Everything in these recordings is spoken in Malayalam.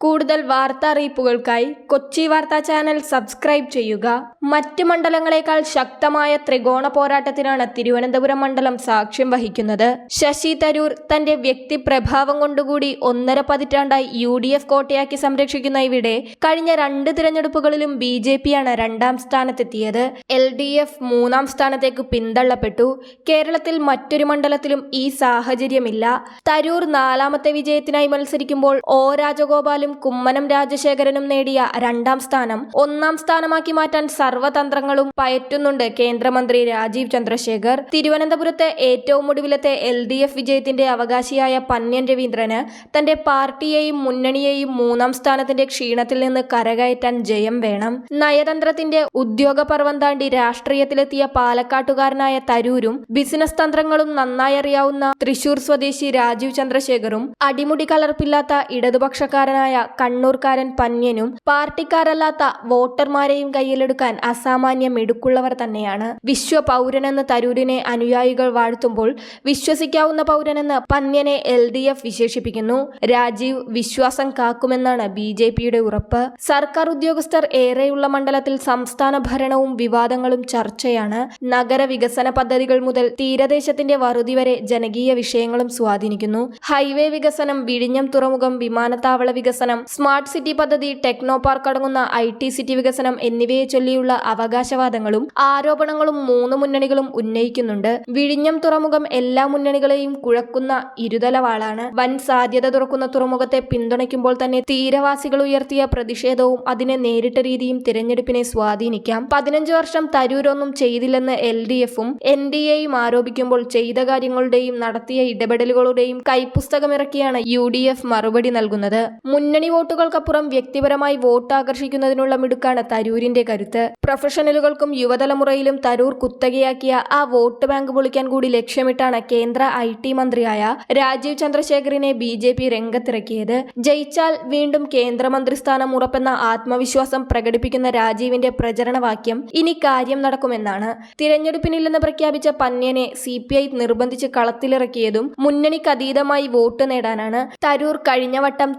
കൂടുതൽ വാർത്താ അറിയിപ്പുകൾക്കായി കൊച്ചി വാർത്താ ചാനൽ സബ്സ്ക്രൈബ് ചെയ്യുക. മറ്റ് മണ്ഡലങ്ങളെക്കാൾ ശക്തമായ ത്രികോണ പോരാട്ടത്തിനാണ് തിരുവനന്തപുരം മണ്ഡലം സാക്ഷ്യം വഹിക്കുന്നത്. ശശി തരൂർ തന്റെ വ്യക്തി പ്രഭാവം കൊണ്ടുകൂടി ഒന്നര പതിറ്റാണ്ടായി യു ഡി എഫ് കോട്ടയാക്കി സംരക്ഷിക്കുന്ന ഇവിടെ കഴിഞ്ഞ രണ്ട് തിരഞ്ഞെടുപ്പുകളിലും ബി ജെ പിയാണ് രണ്ടാം സ്ഥാനത്തെത്തിയത്. എൽ ഡി എഫ് മൂന്നാം സ്ഥാനത്തേക്ക് പിന്തള്ളപ്പെട്ടു. കേരളത്തിൽ മറ്റൊരു മണ്ഡലത്തിലും ഈ സാഹചര്യമില്ല. തരൂർ നാലാമത്തെ വിജയത്തിനായി മത്സരിക്കുമ്പോൾ ഒ രാജഗോപാലും കുമ്മനം രാജശേഖരനും നേടിയ രണ്ടാം സ്ഥാനം ഒന്നാം സ്ഥാനമാക്കി മാറ്റാൻ സർവതന്ത്രങ്ങളും പയറ്റുന്നുണ്ട് കേന്ദ്രമന്ത്രി രാജീവ് ചന്ദ്രശേഖർ. തിരുവനന്തപുരത്തെ ഏറ്റവും ഒടുവിലത്തെ എൽ ഡി എഫ് വിജയത്തിന്റെ അവകാശിയായ പന്ന്യൻ രവീന്ദ്രന് തന്റെ പാർട്ടിയെയും മുന്നണിയെയും മൂന്നാം സ്ഥാനത്തിന്റെ ക്ഷീണത്തിൽ നിന്ന് കരകയറ്റാൻ ജയം വേണം. നയതന്ത്രത്തിന്റെ ഉദ്യോഗപർവം താണ്ടി രാഷ്ട്രീയത്തിലെത്തിയ പാലക്കാട്ടുകാരനായ തരൂരും ബിസിനസ് തന്ത്രങ്ങളും നന്നായി അറിയാവുന്ന തൃശൂർ സ്വദേശി രാജീവ് ചന്ദ്രശേഖറും അടിമുടി കലർപ്പില്ലാത്ത ഇടതുപക്ഷക്കാരനായ കണ്ണൂർക്കാരൻ പന്യനും പാർട്ടിക്കാരല്ലാത്ത വോട്ടർമാരെയും കയ്യിലെടുക്കാൻ അസാമാന്യം മിടുക്കുള്ളവർ തന്നെയാണ്. വിശ്വ പൗരനെന്ന് തരൂരിനെ അനുയായികൾ വാഴ്ത്തുമ്പോൾ വിശ്വസിക്കാവുന്ന പൗരനെന്ന് പന്യനെ എൽ ഡി എഫ് വിശേഷിപ്പിക്കുന്നു. രാജീവ് വിശ്വാസം കാക്കുമെന്നാണ് ബി ജെ പിയുടെ ഉറപ്പ്. സർക്കാർ ഉദ്യോഗസ്ഥർ ഏറെയുള്ള മണ്ഡലത്തിൽ സംസ്ഥാന ഭരണവും വിവാദങ്ങളും ചർച്ചയാണ്. നഗര വികസന പദ്ധതികൾ മുതൽ തീരദേശത്തിന്റെ വറുതി വരെ ജനകീയ വിഷയങ്ങളും സ്വാധീനിക്കുന്നു. ഹൈവേ വികസനം വിഴിഞ്ഞം തുറമുഖം വിമാനത്താവള വികസനം സ്മാർട്ട് സിറ്റി പദ്ധതി ടെക്നോ പാർക്ക് അടങ്ങുന്ന ഐ ടി സിറ്റി വികസനം എന്നിവയെ ചൊല്ലിയുള്ള അവകാശവാദങ്ങളും ആരോപണങ്ങളും മൂന്ന് മുന്നണികളും ഉന്നയിക്കുന്നുണ്ട്. വിഴിഞ്ഞം തുറമുഖം എല്ലാ മുന്നണികളെയും കുഴക്കുന്ന ഇരുതലവാളാണ്. വൻ സാധ്യത തുറക്കുന്ന തുറമുഖത്തെ പിന്തുണയ്ക്കുമ്പോൾ തന്നെ തീരവാസികൾ ഉയർത്തിയ പ്രതിഷേധവും അതിനെ നേരിട്ട രീതിയും തിരഞ്ഞെടുപ്പിനെ സ്വാധീനിക്കാം. പതിനഞ്ച് വർഷം തരൂരൊന്നും ചെയ്തില്ലെന്ന് എൽ ഡി എഫും എൻ ഡി എയും ആരോപിക്കുമ്പോൾ ചെയ്ത കാര്യങ്ങളുടെയും നടത്തിയ ഇടപെടലുകളുടെയും കൈപ്പുസ്തകമിറക്കിയാണ് യു ഡി എഫ് മറുപടി നൽകുന്നത്. മുന്നണി വോട്ടുകൾക്കപ്പുറം വ്യക്തിപരമായി വോട്ട് ആകർഷിക്കുന്നതിനുള്ള മിടുക്കാണ് തരൂരിന്റെ കരുത്ത്. പ്രൊഫഷണലുകൾക്കും യുവതലമുറയിലും തരൂർ കുത്തകയാക്കിയ ആ വോട്ട് ബാങ്ക് പൊളിക്കാൻ കൂടി ലക്ഷ്യമിട്ടാണ് കേന്ദ്ര ഐ ടി മന്ത്രിയായ രാജീവ് ചന്ദ്രശേഖറിനെ ബി ജെ പി രംഗത്തിറക്കിയത്. ജയിച്ചാൽ വീണ്ടും കേന്ദ്രമന്ത്രി സ്ഥാനം ഉറപ്പെന്ന ആത്മവിശ്വാസം പ്രകടിപ്പിക്കുന്ന രാജീവിന്റെ പ്രചരണവാക്യം ഇനി കാര്യം നടക്കുമെന്നാണ്. തിരഞ്ഞെടുപ്പിനില്ലെന്ന് പ്രഖ്യാപിച്ച പന്യനെ സി പി ഐ നിർബന്ധിച്ച് കളത്തിലിറക്കിയതും മുന്നണിക്കതീതമായി വോട്ട് നേടാനാണ് തരൂർ കഴിഞ്ഞ വട്ടം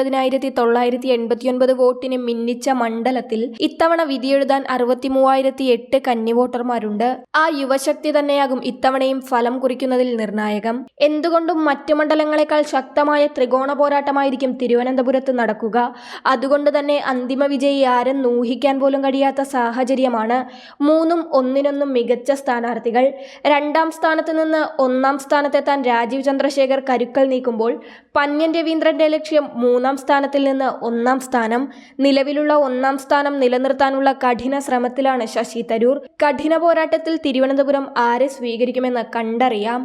തൊണ്ണൂറ്റിയൊൻപതിനായിരത്തി തൊള്ളായിരത്തി എൺപത്തിയൊൻപത് വോട്ടിന് മിന്നിച്ച മണ്ഡലത്തിൽ ഇത്തവണ വിധിയെഴുതാൻ അറുപത്തി മൂവായിരത്തി എട്ട് കന്നി വോട്ടർമാരുണ്ട് ആ യുവശക്തി തന്നെയാകും ഇത്തവണയും ഫലം കുറിക്കുന്നതിൽ നിർണായകം. എന്തുകൊണ്ടും മറ്റു മണ്ഡലങ്ങളെക്കാൾ ശക്തമായ ത്രികോണ പോരാട്ടമായിരിക്കും തിരുവനന്തപുരത്ത് നടക്കുക. അതുകൊണ്ട് തന്നെ അന്തിമ വിജയി ആരെന്ന് ഊഹിക്കാൻ പോലും കഴിയാത്ത സാഹചര്യമാണ്. മൂന്നും ഒന്നിനൊന്നും മികച്ച സ്ഥാനാർത്ഥികൾ. രണ്ടാം സ്ഥാനത്ത് നിന്ന് ഒന്നാം സ്ഥാനത്തെത്താൻ രാജീവ് ചന്ദ്രശേഖർ കരുക്കൾ നീക്കുമ്പോൾ പന്യൻ രവീന്ദ്രന്റെ ലക്ഷ്യം മൂന്നാം സ്ഥാനത്തിൽ നിന്ന് ഒന്നാം സ്ഥാനം നിലവിലുള്ള ഒന്നാം സ്ഥാനം നിലനിർത്താനുള്ള കഠിന ശ്രമത്തിലാണ് ശശി തരൂർ. കഠിന പോരാട്ടത്തിൽ തിരുവനന്തപുരം ആരെ സ്വീകരിക്കുമെന്ന് കണ്ടറിയാം.